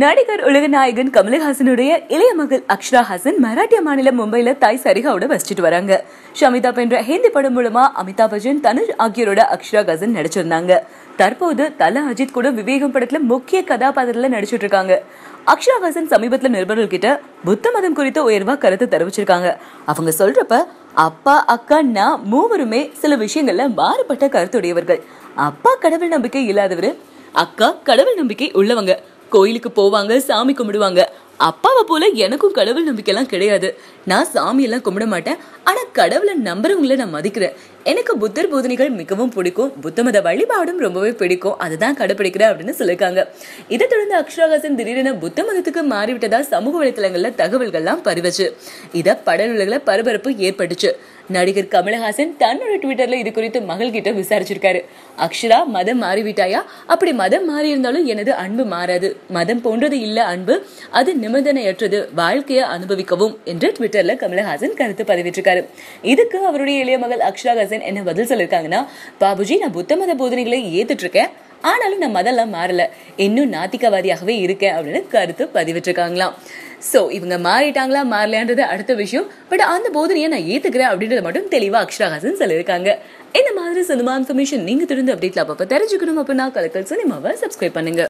நடிகர் உலகநாயகன் கமலஹாசனுடைய இளைய மகள் அக்ஷரா ஹாசன் மராட்டிய மாநிலம் மும்பையில தாய் சரிகாவோட வசிச்சுட்டு வராங்க. ஷமிதாப் என்ற ஹிந்தி படம் மூலமா அமிதாப் பச்சன் தனுஷ் ஆகியோரோட அக்ஷரா ஹாசன் நடிச்சிருந்தாங்க. தற்போது தல அஜித் கூட விவேகம் படத்துல முக்கிய கதாபாத்திரத்துல நடிச்சிட்டு இருக்காங்க. அக்ஷரா ஹாசன் சமீபத்துல நிருபர்கள் கிட்ட புத்த மதம் குறித்த உயர்வா கருத்து தெரிவிச்சிருக்காங்க. அவங்க சொல்றப்ப அப்பா அக்கா நான் மூவருமே சில விஷயங்கள்ல மாறுபட்ட கருத்துடையவர்கள். அப்பா கடவுள் நம்பிக்கை இல்லாதவரு அக்கா கடவுள் நம்பிக்கை உள்ளவங்க. கோயிலுக்கு போவாங்க சாமி கும்பிடுவாங்க. அப்பாவை போல எனக்கும் கடவுள் நம்பிக்கைலாம் கிடையாது. நான் சாமி எல்லாம் கும்பிட மாட்டேன். ஆனா கடவுளை நம்புறவங்கள நான் மதிக்கிறேன். எனக்கு புத்தர் போதனைகள் மிகவும் பிடிக்கும். புத்த மத வழிபாடும் ரொம்பவே பிடிக்கும். அதுதான் கடைபிடிக்கிறேன் அப்படின்னு சொல்லியிருக்காங்க. இதை தொடர்ந்து அக்ஷராகாசன் திடீரென புத்த மதத்துக்கு மாறிவிட்டதா சமூக வலைத்தளங்களில் தகவல்கள்லாம் பரவச்சு இத படலுலகில் பரபரப்பு ஏற்பட்டுச்சு. நடிகர் கமலஹாசன் தன்னோட ட்விட்டர்ல இது குறித்து மகள் கிட்ட விசாரிச்சிருக்காரு. அக்ஷரா மதம் மாறிவிட்டாயா? அப்படி மதம் மாறி இருந்தாலும் எனது அன்பு மாறாது. மதம் போன்றது இல்ல அன்பு அது நிபந்தனையற்றது. வாழ்க்கையை அனுபவிக்கவும் என்று ட்விட்டர்ல கமலஹாசன் கருத்து பதிவிட்டிருக்காரு. இதுக்கு அவருடைய இளைய மகள் அக்ஷரா ஹாசன் என்ன பதில் சொல்லிருக்காங்கன்னா பாபுஜி நான் புத்த மத போதனைகளை ஏத்துட்டு இருக்கேன் ஆனாலும் நம்ம அதெல்லாம் மாறல. இன்னும் நாத்திகவாதியாகவே இருக்கேன் அப்படின்னு கருத்து பதிவிட்டிருக்காங்களாம். ஸோ இவங்க மாறிட்டாங்களா மாறலையான்றது அடுத்த விஷயம். பட் அந்த போதனையை நான் ஏத்துக்கிறேன் அப்படின்றத மட்டும் தெளிவாக அக்ஷராஹாசன் சொல்லியிருக்காங்க. இந்த மாதிரி சினிமா இன்ஃபர்மேஷன் நீங்க தெரிந்து அப்டேட்ல அப்பப்போ தெரிஞ்சுக்கணும் அப்படின்னா கலக்கல் சினிமாவை சப்ஸ்கிரைப் பண்ணுங்க.